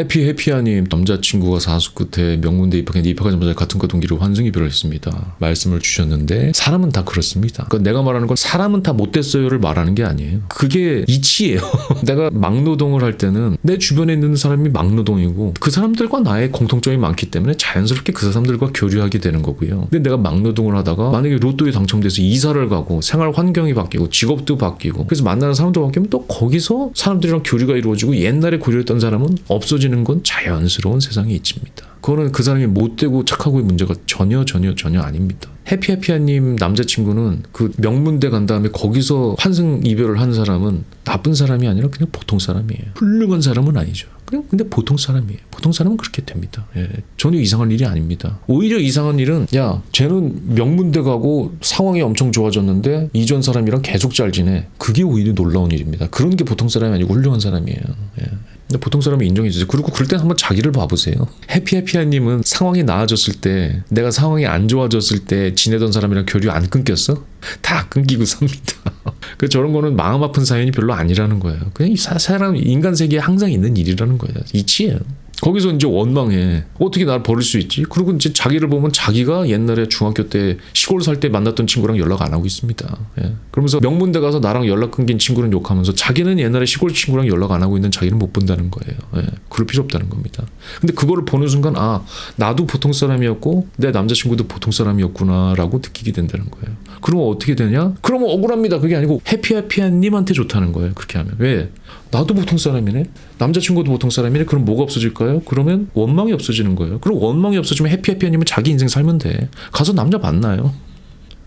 해피 해피아님 남자친구가 사수 끝에 명문대 입학했는데 입학하자마자 같은 과 동기로 환승 이별을 했습니다. 말씀을 주셨는데 사람은 다 그렇습니다. 그러니까 내가 말하는 건 사람은 다 못됐어요를 말하는 게 아니에요. 그게 이치예요. 내가 막노동을 할 때는 내 주변에 있는 사람이 막노동이고 그 사람들과 나의 공통점이 많기 때문에 자연스럽게 그 사람들과 교류하게 되는 거고요. 근데 내가 막노동을 하다가 만약에 로또에 당첨돼서 이사를 가고 생활 환경이 바뀌고 직업도 바뀌고 그래서 만나는 사람도 바뀌면 또 거기서 사람들이랑 교류가 이루어지고 옛날에 고려했던 사람은 없어지는 건 자연스러운 세상의 이치입니다. 그거는 그 사람이 못되고 착하고의 문제가 전혀 전혀 전혀 아닙니다. 해피해피아님 남자친구는 그 명문대 간 다음에 거기서 환승 이별을 한 사람은 나쁜 사람이 아니라 그냥 보통 사람이에요. 훌륭한 사람은 아니죠. 그냥 근데 보통 사람이에요. 보통 사람은 그렇게 됩니다. 예, 전혀 이상한 일이 아닙니다. 오히려 이상한 일은 야 쟤는 명문대 가고 상황이 엄청 좋아졌는데 이전 사람이랑 계속 잘 지내. 그게 오히려 놀라운 일입니다. 그런 게 보통 사람이 아니고 훌륭한 사람이에요. 예. 근데 보통 사람이 인정해 주세요. 그리고 그럴 땐 한번 자기를 봐보세요. 해피해피아님은 상황이 나아졌을 때, 내가 상황이 안 좋아졌을 때 지내던 사람이랑 교류 안 끊겼어? 다 끊기고 삽니다. 그 저런 거는 마음 아픈 사연이 별로 아니라는 거예요. 그냥 이 사, 사람 인간 세계에 항상 있는 일이라는 거예요. 이치예요. 거기서 이제 원망해. 어떻게 나를 버릴 수 있지? 그리고 이제 자기를 보면 자기가 옛날에 중학교 때 시골 살 때 만났던 친구랑 연락 안 하고 있습니다. 예. 그러면서 명문대 가서 나랑 연락 끊긴 친구는 욕하면서 자기는 옛날에 시골 친구랑 연락 안 하고 있는 자기는 못 본다는 거예요. 예. 그럴 필요 없다는 겁니다. 근데 그거를 보는 순간 아 나도 보통 사람이었고 내 남자친구도 보통 사람이었구나라고 느끼게 된다는 거예요. 그러면 어떻게 되냐? 그러면 억울합니다. 그게 아니고 해피해피한님한테 좋다는 거예요. 그렇게 하면 왜? 나도 보통 사람이네. 남자친구도 보통 사람이네. 그럼 뭐가 없어질까요? 그러면 원망이 없어지는 거예요. 그럼 원망이 없어지면 해피해피아님은 자기 인생 살면 돼. 가서 남자 만나요.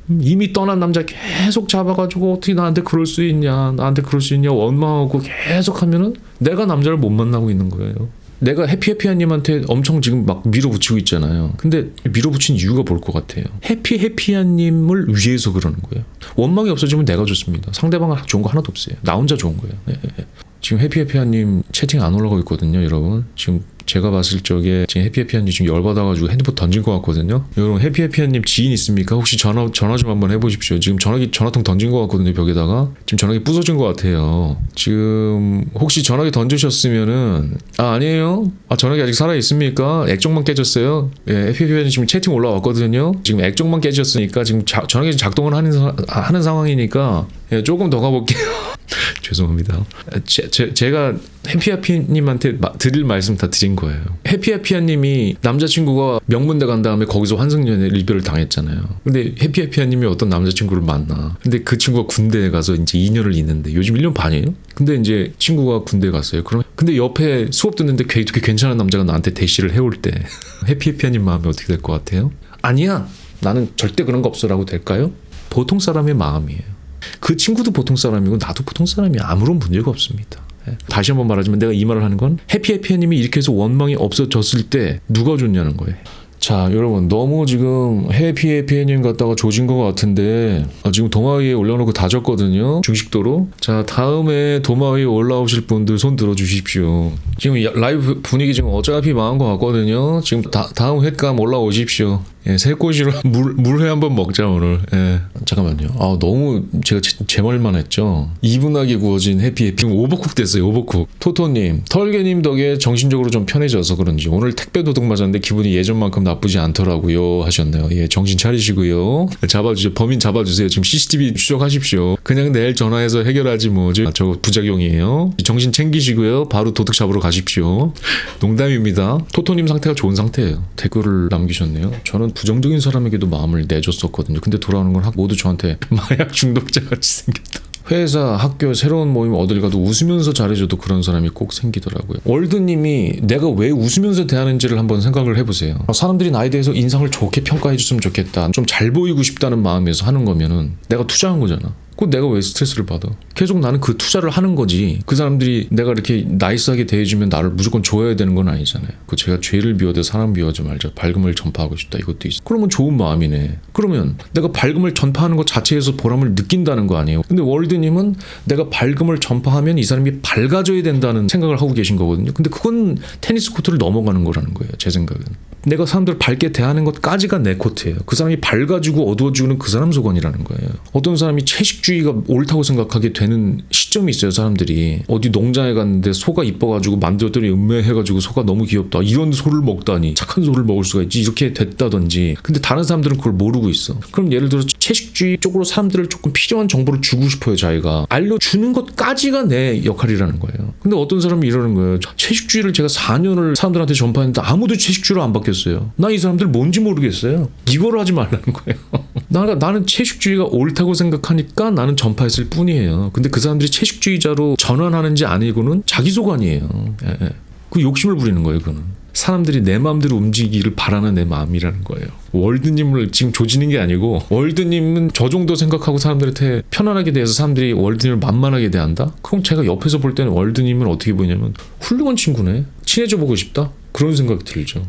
음, 이미 떠난 남자 계속 잡아가지고 어떻게 나한테 그럴 수 있냐, 나한테 그럴 수 있냐 원망하고 계속 하면은 내가 남자를 못 만나고 있는 거예요. 내가 해피해피아님한테 엄청 지금 막 밀어붙이고 있잖아요. 근데 밀어붙인 이유가 뭘 것 같아요? 해피해피아님을 위해서 그러는 거예요. 원망이 없어지면 내가 좋습니다. 상대방 좋은 거 하나도 없어요. 나 혼자 좋은 거예요. 예, 예, 예. 지금 해피해피아님 채팅 안 올라가고 있거든요, 여러분. 지금 제가 봤을 적에 지금 해피해피아님 지금 열받아가지고 핸드폰 던진 것 같거든요. 여러분 해피해피아님 지인 있습니까? 혹시 전화 전화 좀 한번 해보십시오. 지금 전화기 전화통 던진 것 같거든요 벽에다가 지금 전화기 부서진 것 같아요. 지금 혹시 전화기 던지셨으면은 아 아니에요. 아 전화기 아직 살아 있습니까? 액정만 깨졌어요. 예, 해피해피아님 지금 채팅 올라왔거든요. 지금 액정만 깨졌으니까 지금 자, 전화기 작동을 하는 사- 하는 상황이니까 예, 조금 더 가볼게요. 죄송합니다. 제, 제, 제가 해피해피님한테 마- 드릴 말씀 다 드린 거예요. 해피해피아님이 남자친구가 명문대 간 다음에 거기서 환승연애 이별을 당했잖아요. 근데 해피해피아님이 어떤 남자친구를 만나. 근데 그 친구가 군대에 가서 이제 2년을 있는데 요즘 1년 반이에요? 근데 이제 친구가 군대 에 갔어요. 그럼 근데 옆에 수업 듣는데 되게 괜찮은 남자가 나한테 대시를 해올 때 해피해피아님 마음이 어떻게 될 것 같아요? 아니야. 나는 절대 그런 거 없어라고 될까요? 보통 사람의 마음이에요. 그 친구도 보통 사람이고 나도 보통 사람이 아무런 문제가 없습니다. 예. 다시 한번 말하지만 내가 이 말을 하는 건 해피해피님이 이렇게 해서 원망이 없어졌을 때 누가 좋냐는 거예요. 자 여러분 너무 지금 해피해피님 갔다가 조진 것 같은데 아, 지금 도마 위에 올려놓고 다 졌거든요 중식도로 자 다음에 도마 위에 올라오실 분들 손 들어주십시오 지금 이 라이브 분위기 지금 어차피 망한 것 같거든요 지금 다, 다음 횟감 올라오십시오 예, 새꼬시로 물, 물회 한번 먹자 오늘. 예. 잠깐만요. 아 너무 제가 제, 제 말만 했죠? 이분하게 구워진 해피해피. 오버쿡 됐어요 오버쿡. 토토님 털개님 덕에 정신적으로 좀 편해져서 그런지. 오늘 택배 도둑 맞았는데 기분이 예전만큼 나쁘지 않더라고요 하셨네요. 예 정신 차리시고요. 잡아주세요. 범인 잡아주세요. 지금 CCTV 추적하십시오. 그냥 내일 전화해서 해결하지 뭐. 저, 저거 부작용이에요. 정신 챙기시고요. 바로 도둑 잡으러 가십시오. 농담입니다. 토토님 상태가 좋은 상태예요. 댓글을 남기셨네요. 저는 부정적인 사람에게도 마음을 내줬었거든요. 근데 돌아오는 건 모두 저한테 마약 중독자 같이 생겼다 회사, 학교, 새로운 모임 어딜 가도 웃으면서 잘해줘도 그런 사람이 꼭 생기더라고요. 월드님이 내가 왜 웃으면서 대하는지를 한번 생각을 해보세요. 사람들이 나에 대해서 인상을 좋게 평가해줬으면 좋겠다. 좀 잘 보이고 싶다는 마음에서 하는 거면은 내가 투자한 거잖아. 그 내가 왜 스트레스를 받아? 계속 나는 그 투자를 하는 거지. 그 사람들이 내가 이렇게 나이스하게 대해주면 나를 무조건 좋아해야 되는 건 아니잖아요. 그 제가 죄를 비워도 사람 비워하지 말자. 밝음을 전파하고 싶다. 이것도 있어. 그러면 좋은 마음이네. 그러면 내가 밝음을 전파하는 것 자체에서 보람을 느낀다는 거 아니에요. 근데 월드 님은 내가 밝음을 전파하면 이 사람이 밝아져야 된다는 생각을 하고 계신 거거든요. 근데 그건 테니스 코트를 넘어가는 거라는 거예요. 제 생각은. 내가 사람들을 밝게 대하는 것까지가 내 코트예요. 그 사람이 밝아지고 어두워지고는 그 사람 소관이라는 거예요. 어떤 사람이 채식주의가 옳다고 생각하게 되는 시점이 있어요. 사람들이 어디 농장에 갔는데 소가 이뻐가지고 만들었더니 음매해가지고 소가 너무 귀엽다. 이런 소를 먹다니 착한 소를 먹을 수가 있지 이렇게 됐다든지. 근데 다른 사람들은 그걸 모르고 있어. 그럼 예를 들어 채식주의 쪽으로 사람들을 조금 필요한 정보를 주고 싶어요. 자기가 알려주는 것까지가 내 역할이라는 거예요. 근데 어떤 사람이 이러는 거예요. 채식주의를 제가 4년을 사람들한테 전파했는데 아무도 채식주의로 안 바뀌 었어요. 나 이 사람들 뭔지 모르겠어요. 이거를 하지 말라는 거예요. 나, 나는 채식주의가 옳다고 생각하니까 나는 전파했을 뿐이에요. 근데 그 사람들이 채식주의자로 전환하는지 아니고는 자기 소관이에요. 예, 예. 그 욕심을 부리는 거예요, 그거는. 사람들이 내 마음대로 움직이기를 바라는 내 마음이라는 거예요. 월드님을 지금 조지는 게 아니고 월드님은 저 정도 생각하고 사람들한테 편안하게 대해서 사람들이 월드님을 만만하게 대한다? 그럼 제가 옆에서 볼 때는 월드님은 어떻게 보냐면 훌륭한 친구네. 친해져 보고 싶다. 그런 생각이 들죠.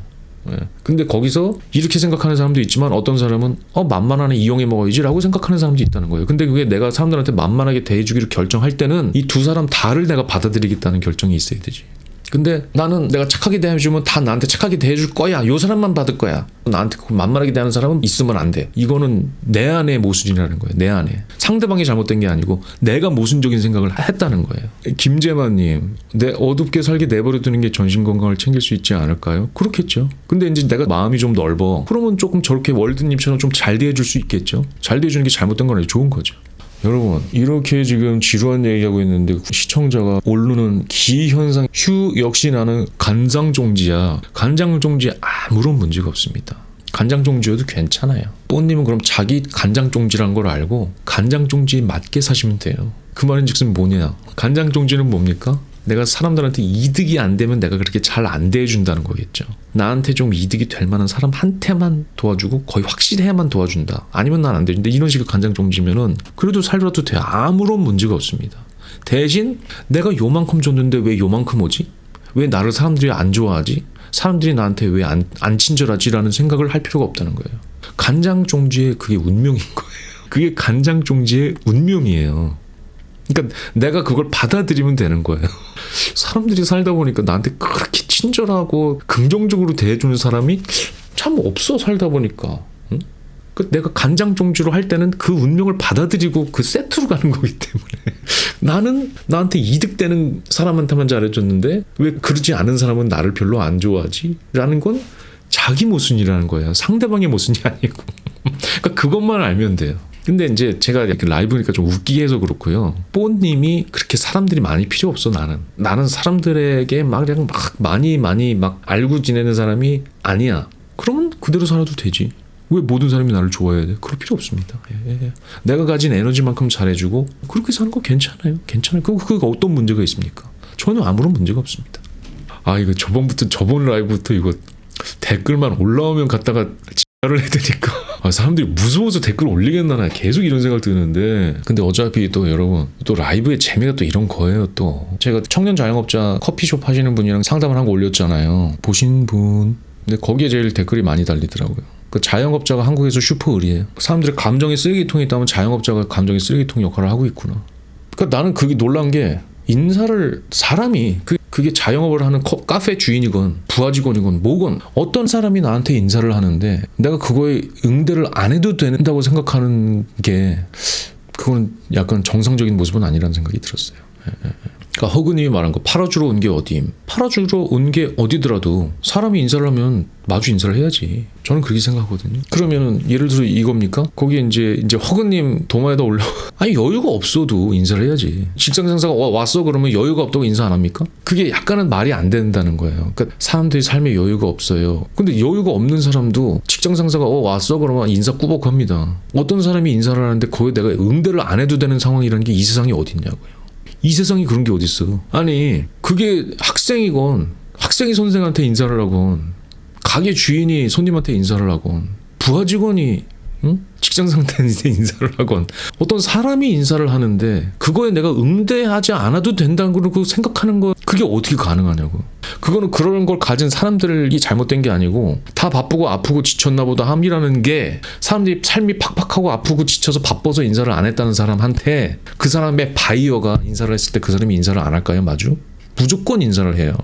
예. 근데 거기서 이렇게 생각하는 사람도 있지만 어떤 사람은 어 만만하네 이용해 먹어야지라고 생각하는 사람도 있다는 거예요. 근데 그게 내가 사람들한테 만만하게 대해주기를 결정할 때는 이 두 사람 다를 내가 받아들이겠다는 결정이 있어야 되지. 근데 나는 내가 착하게 대해주면 다 나한테 착하게 대해줄 거야. 요 사람만 받을 거야. 나한테 그 만만하게 대하는 사람은 있으면 안 돼. 이거는 내 안의 모순이라는 거예요. 내 안에. 상대방이 잘못된 게 아니고 내가 모순적인 생각을 했다는 거예요. 김재만님, 내 어둡게 살게 내버려 두는 게 전신 건강을 챙길 수 있지 않을까요? 그렇겠죠. 근데 이제 내가 마음이 좀 넓어. 그러면 조금 저렇게 월드님처럼 좀 잘 대해줄 수 있겠죠. 잘 대해주는 게 잘못된 건 아니고 좋은 거죠. 여러분 이렇게 지금 지루한 얘기하고 있는데 시청자가 오르는 기현상 휴 역시 나는 간장종지야. 간장종지에 아무런 문제가 없습니다. 간장종지여도 괜찮아요. 뽀님은 그럼 자기 간장종지란 걸 알고 간장종지에 맞게 사시면 돼요. 그 말은 즉슨 뭐냐? 간장종지는 뭡니까? 내가 사람들한테 이득이 안 되면 내가 그렇게 잘 안 대해준다는 거겠죠. 나한테 좀 이득이 될 만한 사람한테만 도와주고 거의 확실해야만 도와준다. 아니면 난 안 되는데 이런 식의 간장 종지면은 그래도 살더라도 돼. 아무런 문제가 없습니다. 대신 내가 요만큼 줬는데 왜 요만큼 오지? 왜 나를 사람들이 안 좋아하지? 사람들이 나한테 왜 안 안 친절하지라는 생각을 할 필요가 없다는 거예요. 간장 종지의 그게 운명인 거예요. 그게 간장 종지의 운명이에요. 그러니까 내가 그걸 받아들이면 되는 거예요. 사람들이 살다 보니까 나한테 그렇게 친절하고 긍정적으로 대해주는 사람이 참 없어 살다 보니까. 응? 그 내가 간장 종지로 할 때는 그 운명을 받아들이고 그 세트로 가는 거기 때문에 나는 나한테 이득되는 사람한테만 잘해줬는데 왜 그러지 않은 사람은 나를 별로 안 좋아하지? 라는 건 자기 모순이라는 거예요. 상대방의 모순이 아니고. 그러니까 그것만 알면 돼요. 근데 이제 제가 이렇게 라이브니까 좀 웃기게 해서 그렇고요. 뽀님이 그렇게 사람들이 많이 필요 없어 나는. 나는 사람들에게 막 그냥 막 많이 많이 막 알고 지내는 사람이 아니야. 그러면 그대로 살아도 되지. 왜 모든 사람이 나를 좋아해야 돼? 그럴 필요 없습니다. 예, 예. 내가 가진 에너지만큼 잘해주고 그렇게 사는 거 괜찮아요. 괜찮아요. 그 그거 어떤 문제가 있습니까? 저는 아무런 문제가 없습니다. 아 이거 저번부터 저번 라이브부터 이거 댓글만 올라오면 갔다가 를 해드니까 아, 사람들이 무서워서 댓글 올리겠나 계속 이런 생각 드는데. 근데 어차피 또 여러분 또 라이브의 재미가 또 이런 거예요 또. 제가 청년 자영업자 커피숍 하시는 분이랑 상담을 한 거 올렸잖아요. 보신 분. 근데 거기에 제일 댓글이 많이 달리더라고요. 그 자영업자가 한국에서 슈퍼 의리예요. 사람들의 감정의 쓰레기통이 있다면 자영업자가 감정의 쓰레기통 역할을 하고 있구나. 그러니까 나는 그게 놀란 게 인사를 사람이 그 그게 자영업을 하는 컵, 카페 주인이건 부하 직원이건 뭐건 어떤 사람이 나한테 인사를 하는데 내가 그거에 응대를 안 해도 된다고 생각하는 게 그건 약간 정상적인 모습은 아니라는 생각이 들었어요. 예, 예, 예. 그러니까 허그님이 말한 거 팔아주러 온 게 어디임? 팔아주러 온 게 어디더라도 사람이 인사를 하면 마주 인사를 해야지. 저는 그렇게 생각하거든요. 그러면은 예를 들어 이겁니까? 거기에 이제 이제 허그님 도마에다 올려. 아니 여유가 없어도 인사를 해야지. 직장 상사가 와- 왔어 그러면 여유가 없다고 인사 안 합니까? 그게 약간은 말이 안 된다는 거예요. 그러니까 사람들이 삶에 여유가 없어요. 근데 여유가 없는 사람도 직장 상사가 어 왔어 그러면 인사 꾸벅합니다. 어떤 사람이 인사를 하는데 거기에 내가 응대를 안 해도 되는 상황이라는 게 이 세상에 어딨냐고요. 이 세상에 그런 게 어딨어. 아니, 그게 학생이건, 학생이 선생한테 인사를 하건, 가게 주인이 손님한테 인사를 하건, 부하 직원이, 응? 직장 상대한테 인사를 하건, 어떤 사람이 인사를 하는데, 그거에 내가 응대하지 않아도 된다는 걸 생각하는 거, 그게 어떻게 가능하냐고. 그거는 그런 걸 가진 사람들이 잘못된 게 아니고, 다 바쁘고 아프고 지쳤나 보다 함이라는 게, 사람들이 삶이 팍팍하고 아프고 지쳐서 바빠서 인사를 안 했다는 사람한테 그 사람의 바이어가 인사를 했을 때 그 사람이 인사를 안 할까요? 마주? 무조건 인사를 해요.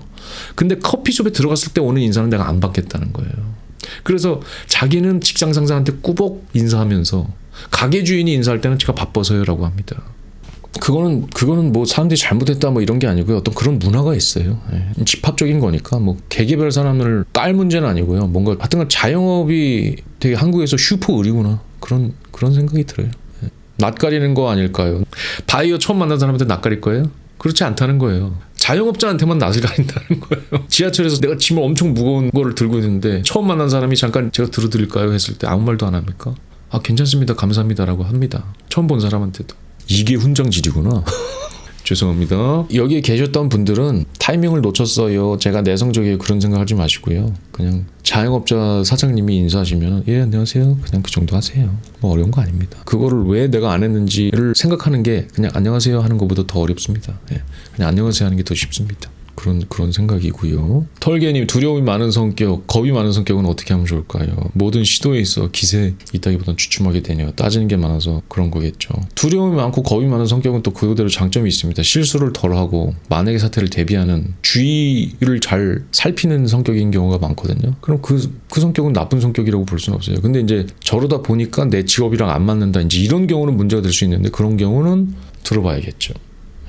근데 커피숍에 들어갔을 때 오는 인사는 내가 안 받겠다는 거예요. 그래서 자기는 직장 상사한테 꾸벅 인사하면서 가게 주인이 인사할 때는 제가 바빠서요라고 합니다. 그거는 그거는 뭐 사람들이 잘못했다 뭐 이런 게 아니고요. 어떤 그런 문화가 있어요. 예. 집합적인 거니까 뭐 개개별 사람을 깔 문제는 아니고요. 뭔가 하여튼 자영업이 되게 한국에서 슈퍼 의리구나 그런 그런 생각이 들어요. 예. 낯가리는 거 아닐까요? 바이어 처음 만난 사람한테 낯가릴 거예요? 그렇지 않다는 거예요. 자영업자한테만 낯을 가린다는 거예요. 지하철에서 내가 짐을 엄청 무거운 거를 들고 있는데 처음 만난 사람이 잠깐 제가 들어드릴까요 했을 때 아무 말도 안 합니까? 아 괜찮습니다 감사합니다라고 합니다. 처음 본 사람한테도 이게 훈장질이구나. 죄송합니다. 여기에 계셨던 분들은 타이밍을 놓쳤어요. 제가 내성적이에요. 그런 생각하지 마시고요. 그냥 자영업자 사장님이 인사하시면 예 안녕하세요. 그냥 그 정도 하세요. 뭐 어려운 거 아닙니다. 그거를 왜 내가 안 했는지를 생각하는 게 그냥 안녕하세요 하는 것보다 더 어렵습니다. 예. 그냥 안녕하세요 하는 게 더 쉽습니다. 그런 그런 생각이고요. 털개님 두려움이 많은 성격, 겁이 많은 성격은 어떻게 하면 좋을까요? 모든 시도에 있어 기세 있다기보다는 주춤하게 되네요. 따지는 게 많아서 그런 거겠죠. 두려움이 많고 겁이 많은 성격은 또 그대로 장점이 있습니다. 실수를 덜하고 만약의 사태를 대비하는 주의를 잘 살피는 성격인 경우가 많거든요. 그럼 그, 그 성격은 나쁜 성격이라고 볼 수는 없어요. 근데 이제 저러다 보니까 내 직업이랑 안 맞는다. 이제 이런 경우는 문제가 될 수 있는데 그런 경우는 들어봐야겠죠.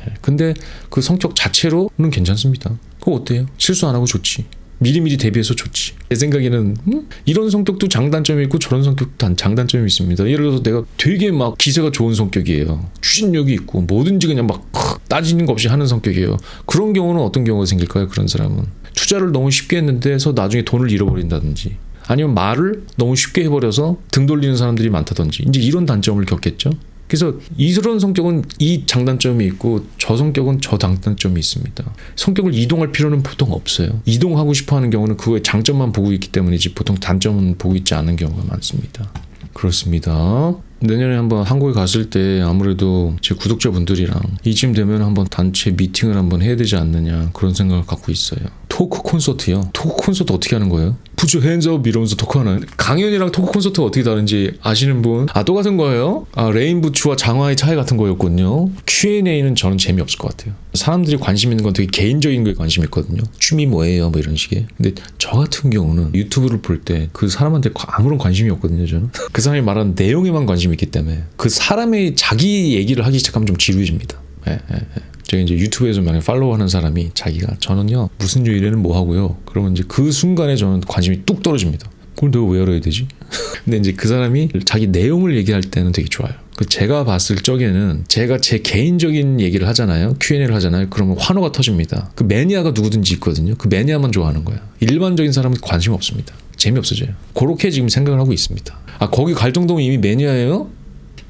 예. 근데 그 성격 자체로는 괜찮습니다. 그거 어때요? 실수 안 하고 좋지. 미리미리 대비해서 좋지. 제 생각에는 음? 이런 성격도 장단점이 있고 저런 성격도 단- 장단점이 있습니다. 예를 들어서 내가 되게 막 기세가 좋은 성격이에요. 추진력이 있고 뭐든지 그냥 막 따지는 거 없이 하는 성격이에요. 그런 경우는 어떤 경우가 생길까요? 그런 사람은 투자를 너무 쉽게 했는데서 나중에 돈을 잃어버린다든지 아니면 말을 너무 쉽게 해버려서 등 돌리는 사람들이 많다든지 이제 이런 단점을 겪겠죠. 그래서 이런 성격은 이 장단점이 있고 저 성격은 저 장단점이 있습니다. 성격을 이동할 필요는 보통 없어요. 이동하고 싶어 하는 경우는 그거의 장점만 보고 있기 때문이지 보통 단점은 보고 있지 않은 경우가 많습니다. 그렇습니다. 내년에 한번 한국에 갔을 때 아무래도 제 구독자분들이랑 이쯤 되면 한번 단체 미팅을 한번 해야 되지 않느냐 그런 생각을 갖고 있어요. 토크 콘서트요. 토크 콘서트 어떻게 하는 거예요? 부츠 핸즈업 이러면서 토크하는 강연이랑 토크 콘서트가 어떻게 다른지 아시는 분? 아 똑같은 거예요? 아 레인 부츠와 장화의 차이 같은 거였군요. Q&A는 저는 재미없을 것 같아요. 사람들이 관심 있는 건 되게 개인적인 거에 관심 있거든요. 취미 뭐예요? 뭐 이런 식의. 근데 저 같은 경우는 유튜브를 볼 때 그 사람한테 아무런 관심이 없거든요. 저는 그 사람이 말하는 내용에만 관심이 있기 때문에 그 사람의 자기 얘기를 하기 시작하면 좀 지루해집니다. 예, 예, 예. 제가 이제 유튜브에서 만약 팔로우하는 사람이 자기가 저는요 무슨 요일에는 뭐 하고요. 그러면 이제 그 순간에 저는 관심이 뚝 떨어집니다. 그걸 내가 왜 알아야 되지? 근데 이제 그 사람이 자기 내용을 얘기할 때는 되게 좋아요. 그 제가 봤을 적에는 제가 제 개인적인 얘기를 하잖아요. Q&A를 하잖아요. 그러면 환호가 터집니다. 그 매니아가 누구든지 있거든요. 그 매니아만 좋아하는 거야. 일반적인 사람은 관심 없습니다. 재미없어져요. 그렇게 지금 생각을 하고 있습니다. 아 거기 갈 정도면 이미 매니아예요?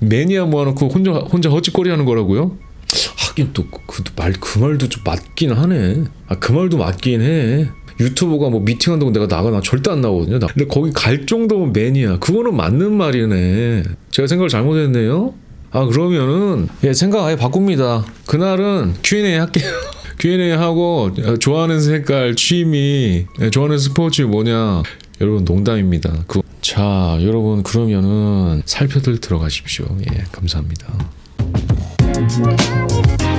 매니아 모아놓고 혼자 혼자 헛짓거리 하는 거라고요? 하긴 또 그말그 말도 좀 맞긴 하네. 아 그 말도 맞긴 해. 유튜버가 뭐 미팅한다고 내가 나가 나 절대 안 나오거든요. 나. 근데 거기 갈 정도면 매니아. 그거는 맞는 말이네. 제가 생각을 잘못했네요. 아 그러면은 예 생각 아예 바꿉니다. 그날은 Q&A 할게요. Q&A 하고 어, 좋아하는 색깔, 취미, 예, 좋아하는 스포츠 뭐냐. 여러분 농담입니다. 그, 자 여러분 그러면은 살펴들 들어가십시오. 예 감사합니다. Thank you.